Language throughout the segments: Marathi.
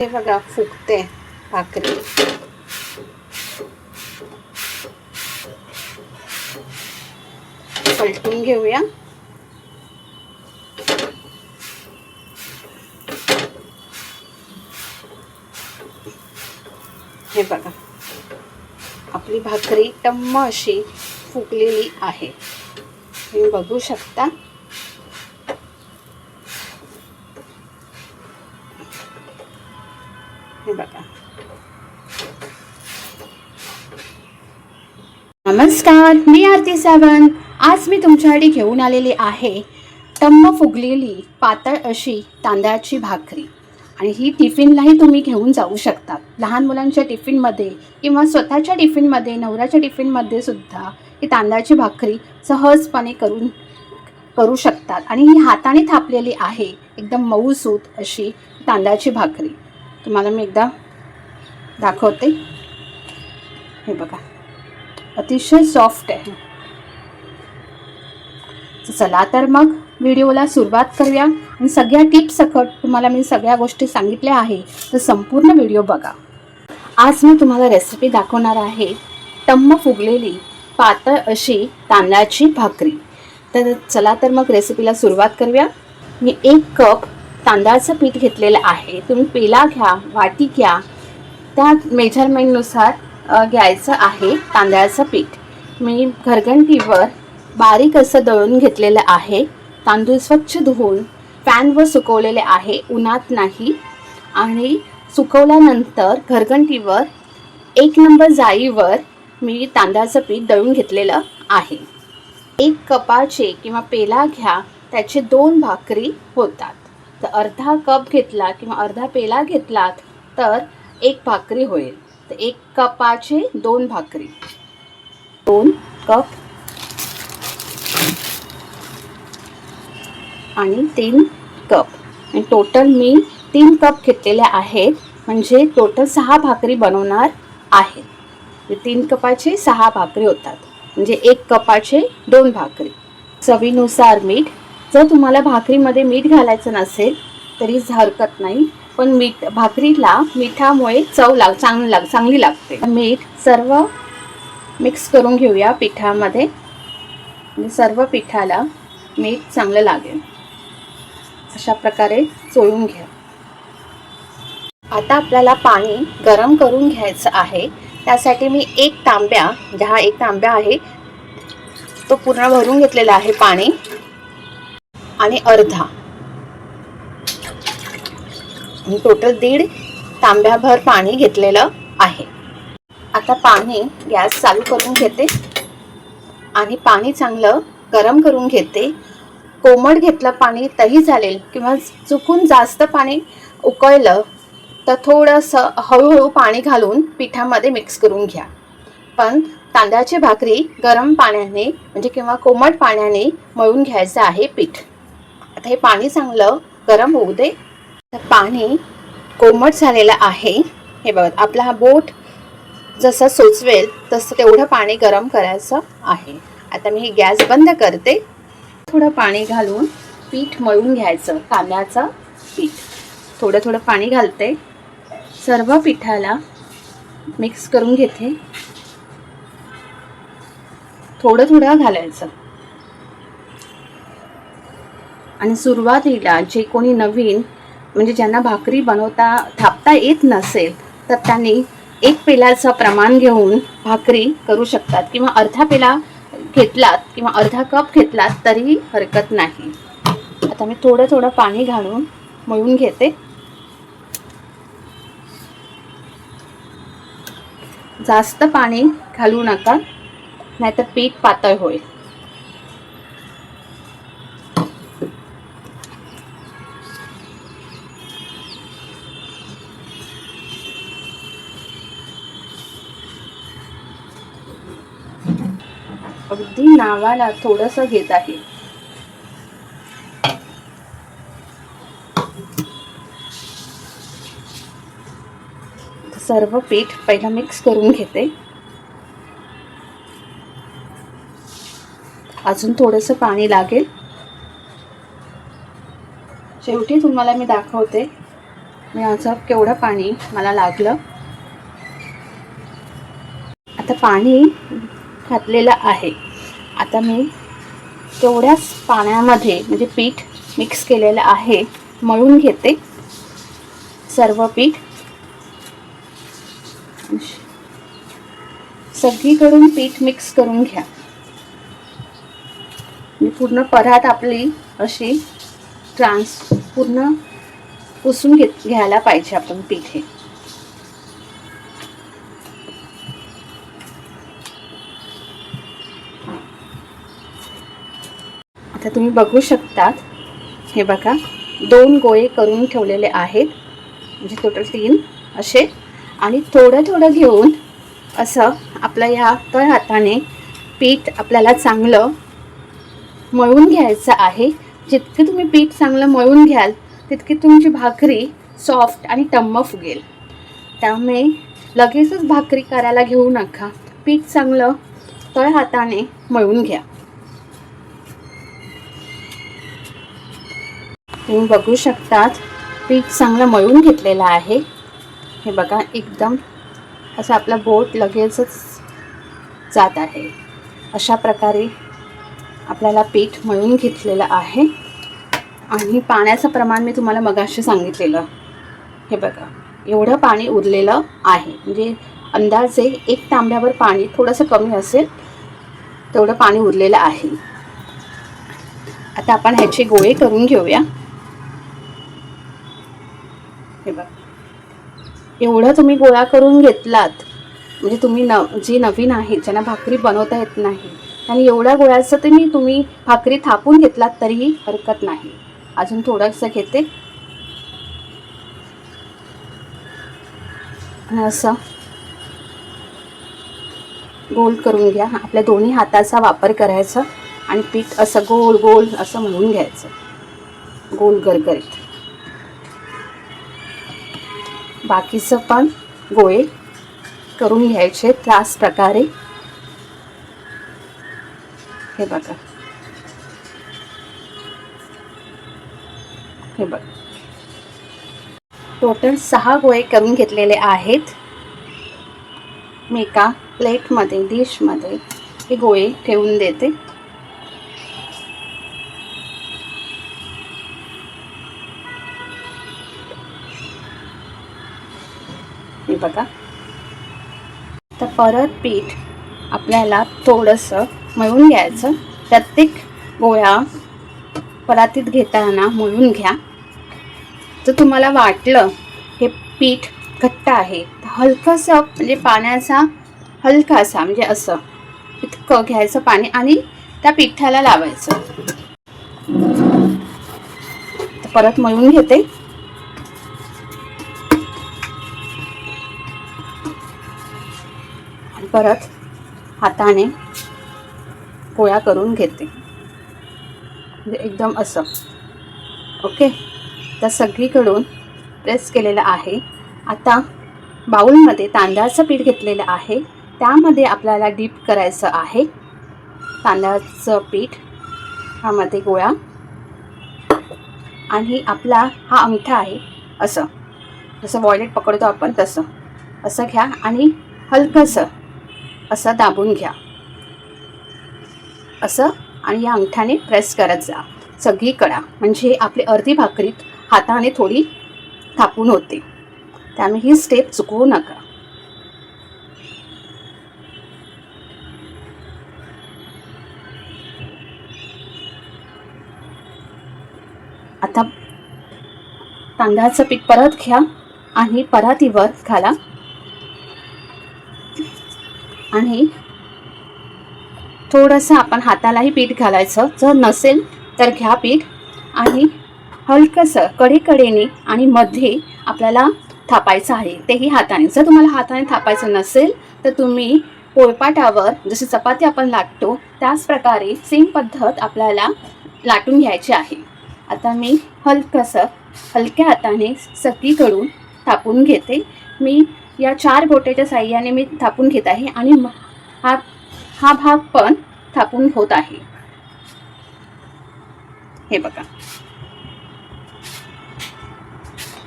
हे बघा फुगते भाकरी. पलटून घेऊया. हे बघा आपली भाकरी टम्म अशी फुगलेली आहे. तुम्ही बघू शकता. हे बघा. नमस्कार मी आरती सावंत. आज मी तुमच्यासाठी घेऊन आलेली आहे टम्म फुगलेली पातळ अशी तांदळाची भाकरी. आणि ही टिफिनलाही तुम्ही घेऊन जाऊ शकतात. लहान मुलांच्या टिफिनमध्ये किंवा स्वतःच्या टिफिनमध्ये नवऱ्याच्या टिफिनमध्ये सुद्धा ही तांदळाची भाकरी सहजपणे करून करू शकतात. आणि ही हाताने थापलेली आहे. एकदम मऊसूत अशी तांदळाची भाकरी. तुम्हाला मी एकदा दाखवते. हे बघा. अतिशय सॉफ्ट आहे. चला तर मग व्हिडिओला सुरुवात करूया. आणि सगळ्या टिप्स सकट तुम्हाला मी सगळ्या गोष्टी सांगितल्या आहे. तर संपूर्ण व्हिडिओ बघा. आज मी तुम्हाला रेसिपी दाखवणार आहे. टम्म फुगलेली पातळ अशी तांदळाची भाकरी. तर चला तर मग रेसिपीला सुरुवात करूया. मी एक कप तांदळाचं पीठ घेतलेलं आहे. तुम्ही पेला घ्या वाटी घ्या. त्या मेजरमेंटनुसार घ्यायचं आहे तांदळाचं पीठ. मी घरघंटीवर बारीक असं दळून घेतलेलं आहे. तांदूळ स्वच्छ धुवून फॅनवर सुकवलेले आहे. उन्हात नाही. आणि सुकवल्यानंतर घरघंटीवर एक नंबर जाळीवर मी तांदळाचं पीठ दळून घेतलेलं आहे. एक कपाचे किंवा पेला घ्या त्याचे दोन भाकरी होतात. तर अर्धा कप घेतला किंवा अर्धा पेला घेतलात तर एक भाकरी होईल. तर एक कपाचे दोन भाकरी. दोन कप. आणि तीन कप. आणि टोटल मी तीन कप घेतलेले आहेत. म्हणजे टोटल सहा भाकरी बनवणार आहे. म्हणजे तीन कपाचे सहा भाकरी होतात. म्हणजे एक कपाचे दोन भाकरी. चवीनुसार मीठ जर तुम्हाला भाकरीमध्ये मीठ घालायचं नसेल तरी हरकत नाही. पण मीठ भाकरीला मिठामुळे चव लाग चांग लाग चांगली लागते. मीठ सर्व मिक्स करून घेऊया पिठामध्ये. सर्व पिठाला मीठ चांगलं लागेल. अशा प्रकारे चोळून घ्या. आता आपल्याला पाणी गरम करून घ्यायचं आहे. त्यासाठी मी एक तांब्या ज्या एक तांब्या आहे तो पूर्ण भरून घेतलेला आहे पाणी. आणि अर्धा. टोटल दीड तांब्याभर पाणी घेतलेलं आहे. आता पाणी गॅस चालू करून घेते. आणि पाणी चांगलं गरम करून घेते. कोमट घेतलं पाणी तरी चालेल किंवा चुकून जास्त पाणी उकळलं तर थोडंसं हळूहळू पाणी घालून पिठामध्ये मिक्स करून घ्या. पण तांदळाची भाकरी गरम पाण्याने म्हणजे किंवा कोमट पाण्याने मळून घ्यायचं आहे पीठ. आता हे पाणी चांगलं गरम होऊ दे. तर पाणी कोमट झालेलं आहे. हे बघा आपला हा बोट जसं सोचवेल तसं तेवढं पाणी गरम करायचं आहे. आता मी ही गॅस बंद करते. थोडं पाणी घालून पीठ मळून घ्यायचं तांदळाचं पीठ. थोडं थोडं पाणी घालते. सर्व पिठाला मिक्स करून घेते. थोडं थोडं घालायचं. आणि सुरुवातीला जे कोणी नवीन म्हणजे ज्यांना भाकरी बनवता थापता येत नसेल तर त्यांनी एक पेल्याचं प्रमाण घेऊन भाकरी करू शकतात किंवा अर्धा पेला घेतलात किंवा अर्धा कप घेतलात तरीही हरकत नाही. आता मी थोडं थोडं पाणी घालून मळून घेते. जास्त पाणी घालू नका नाहीतर पीठ पातळ होईल. अगदी नावाला थोडंसं घेत आहे. सर्व पीठ पहिला मिक्स करून घेते. अजून थोडंसं पाणी लागेल. शेवटी तुम्हाला मी दाखवते मी असं केवढं पाणी मला लागलं. आता पाणी घातलेला आहे. आता मी तेवढ्याच पाण्यामध्ये म्हणजे पीठ मिक्स केलेलं आहे मळून घेते. सर्व पीठ. सगळीकडून पीठ मिक्स करून घ्या. पूर्ण परात आपली अशी ट्रान्स पूर्ण पुसून घेत घ्यायला पाहिजे आपण पीठ हे. आता तुम्ही बघू शकतात. हे बघा दोन गोळे करून ठेवलेले आहेत. म्हणजे टोटल तीन असे. आणि थोडं थोडं घेऊन असं आपल्या ह्या तळ हाताने पीठ आपल्याला चांगलं मळून घ्यायचं आहे. जितके तुम्ही पीठ चांगलं मळून घ्याल तितकी तुमची भाकरी सॉफ्ट आणि टम्म फुगेल. त्यामुळे लगेचच भाकरी करायला घेऊ नका. पीठ चांगलं तळ हाताने मळून घ्या. तुम्ही बघू शकतात. पीठ चांगलं मळून घेतलेलं आहे. हे बघा एकदम असं आपला बोट लगेचच जात आहे. अशा प्रकारे आपल्याला पीठ मळून घेतलेलं आहे. आणि पाण्याचं प्रमाण मी तुम्हाला मगाशी सांगितलेलं. हे बघा एवढं पाणी उरलेलं आहे. म्हणजे अंदाजे एक तांब्यावर पाणी थोडंसं कमी असेल तेवढं पाणी उरलेलं आहे. आता आपण ह्याचे गोळे करून घेऊया. हे बघा. एवढं तुम्ही गोळा करून घेतलात म्हणजे तुम्ही न जी नवीन आहे ज्यांना भाकरी बनवता येत नाही आणि एवढ्या गोळ्याचं तुम्ही तुम्ही भाकरी थापून घेतलात तरीही हरकत नाही. अजून थोडंसं घेते. असं गोल करून घ्या. आपल्या दोन्ही हाताचा वापर करायचा आणि पीठ असं गोल गोल असं म्हणून घ्यायचं. गोल गरगरीत. बाकीचं पण गोळे करून घ्यायचे त्याच प्रकारे. हे बघा. हे बघ. टोटल सहा गोळे करून घेतलेले आहेत. मी एका प्लेटमध्ये डिशमध्ये हे गोळे ठेवून देते. बघा. तर परत पीठ आपल्याला थोडंसं मळून घ्यायचं. प्रत्येक गोळ्या परातीत घेताना मळून घ्या. जर तुम्हाला वाटलं हे पीठ घट्ट आहे तर हलकंसं म्हणजे पाण्याचा हलकासा म्हणजे असं इतकं घ्यायचं पाणी आणि त्या पिठाला लावायचं. परत मळून घेते. परत हाताने पोळ्या करून घेते. म्हणजे एकदम असं. ओके? तर सगळीकडून प्रेस केलेलं आहे. आता बाऊलमध्ये तांदळाचं पीठ घेतलेलं आहे. त्यामध्ये आपल्याला डीप करायचं आहे. तांदळाचं पीठ ह्यामध्ये गोळा आणि आपला हा अंगठा आहे. असं. जसं वॉयलेट पकडतो आपण तसं. असं घ्या आणि हलकंसं. असं दाबून घ्या. असं आणि या अंगठ्याने प्रेस करत जा. सगळी कडा म्हणजे आपली अर्धी भाकरीत हाताने थोडी थापून होते. त्यामुळे ही स्टेप चुकवू नका. आता तांदळाचं पीठ परत घ्या आणि परातीवर घाला. आणि थोडंसं आपण हातालाही पीठ घालायचं. जर नसेल तर घ्या पीठ. आणि हलकंसं कडेकडेने आणि मध्ये आपल्याला थापायचं आहे. तेही हाताने. जर तुम्हाला हाताने थापायचं नसेल तर तुम्ही पोळपाटावर जशी चपाती आपण लाटतो त्याच प्रकारे सेम पद्धत आपल्याला लाटून घ्यायची आहे. आता मी हलकंसं हलक्या हाताने सगळीकडून थापून घेते. मी या चार बोटेच्या साह्याने मी थापून घेत आहे आणि हा हा भाग पण थापून होत आहे. हे बघा.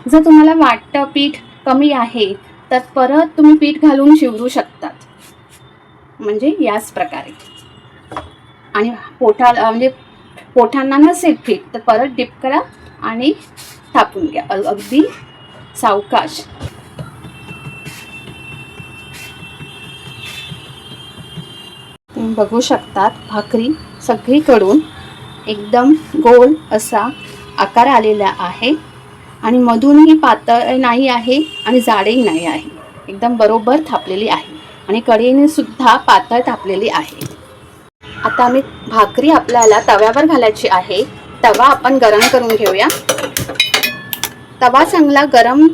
जर तुम्हाला वाटतं पीठ कमी आहे तर परत तुम्ही पीठ घालून शिवरू शकतात. म्हणजे याच प्रकारे. आणि पोठा म्हणजे पोठांना नसेल पीठ तर परत डिप करा आणि थापून घ्या. अगदी सावकाश. तुम्ही बघू शकतात भाकरी सगळीकडून एकदम गोल असा आकार आलेला आहे. आणि मधूनही पातळ नाही आहे आणि जाडही नाही आहे. एकदम बरोबर थापलेली आहे. आणि कडेने सुद्धा पातळ थापलेली आहे. आता आम्ही भाकरी आपल्याला तव्यावर घालायची आहे. तवा आपण गरम करून घेऊया. तवा चांगला गरम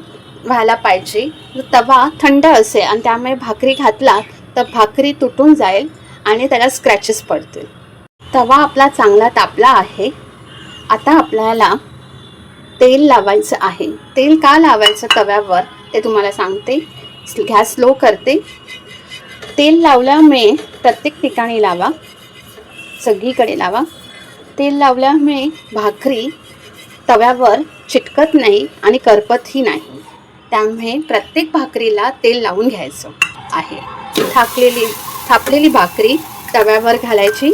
व्हायला पाहिजे. तवा थंड असेल आणि त्यामुळे भाकरी घातला तर भाकरी तुटून जाईल. आणि त्याला स्क्रॅचेस पडतील. तवा आपला चांगला तापला आहे. आता आपल्याला तेल लावायचं आहे. तेल का लावायचं तव्यावर? ते तुम्हाला सांगते. गॅस स्लो करते. तेल लावल्यामुळे प्रत्येक ठिकाणी लावा. सगळीकडे लावा. तेल लावल्यामुळे भाकरी तव्यावर चिटकत नाही आणि करपतही नाही. त्यामुळे प्रत्येक भाकरीला तेल लावून घ्यायचं आहे. थाकलेली थापलेली भाकरी तव्यावर घालायची.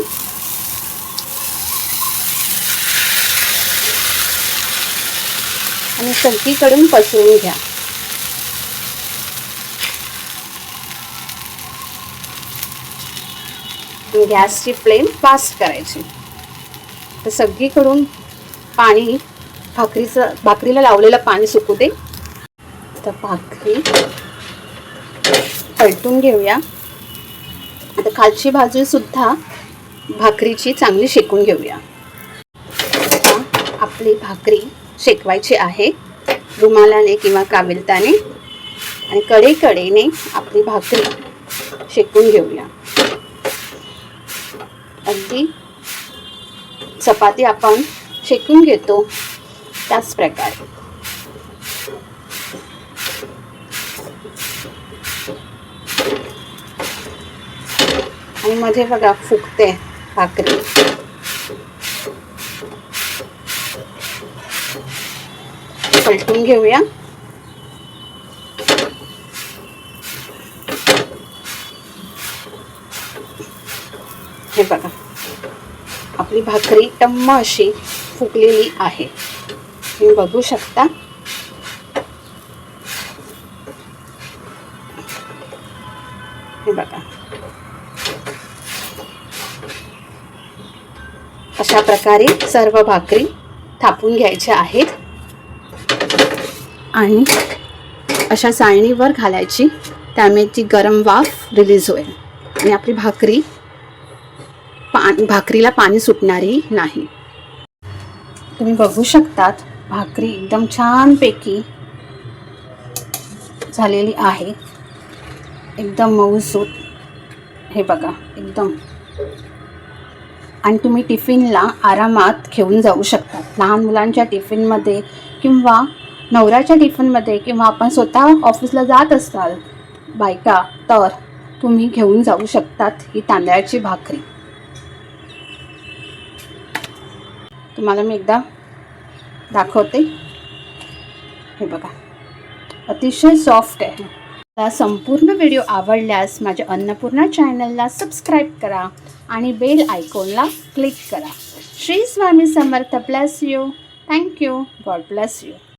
आणि सगळीकडून पसरून घ्या. गॅसची फ्लेम फास्ट करायची. तर सगळीकडून पाणी भाकरीचं भाकरीला लावलेलं पाणी सुकू दे. तर भाकरी पलटून घेऊया. आता खालची बाजूसुद्धा भाकरीची चांगली शेकून घेऊया. आपली भाकरी शेकवायची आहे. रुमालाने किंवा काविलताने आणि कडेकडेने आपली भाकरी शेकून घेऊया. अगदी चपाती आपण शेकून घेतो त्याच प्रकारे. आणि मध्ये बघा फुगते भाकरी. पलटून घेऊया. हे बघा आपली भाकरी टम्म अशी फुगलेली आहे. तुम्ही बघू शकता. हे बघा. अशा प्रकारे सर्व भाकरी थापून घ्यायच्या आहेत. आणि अशा चाळणीवर घालायची. त्यामुळे ती गरम वाफ रिलीज होईल. आणि आपली भाकरी पाणी भाकरीला पाणी सुटणारही नाही. तुम्ही बघू शकतात भाकरी एकदम छानपैकी झालेली आहे. एकदम मऊसूत हे बघा एकदम आणि तुम्ही टिफिनला आरामात घेऊन जाऊ शकता. लहान मुलांच्या टिफिनमध्ये किंवा नवऱ्याच्या टिफिनमध्ये किंवा आपण स्वतः ऑफिसला जात असाल बायका तर तुम्ही घेऊन जाऊ शकतात ही तांदळाची भाकरी. तुम्हाला मी एकदा दाखवते. हे बघा. अतिशय सॉफ्ट आहे. मला संपूर्ण व्हिडिओ आवडल्यास माझ्या अन्नपूर्णा चॅनलला सबस्क्राईब करा. आणि बेल आयकॉनला क्लिक करा. Shri Swami Samarth bless you thank you God bless you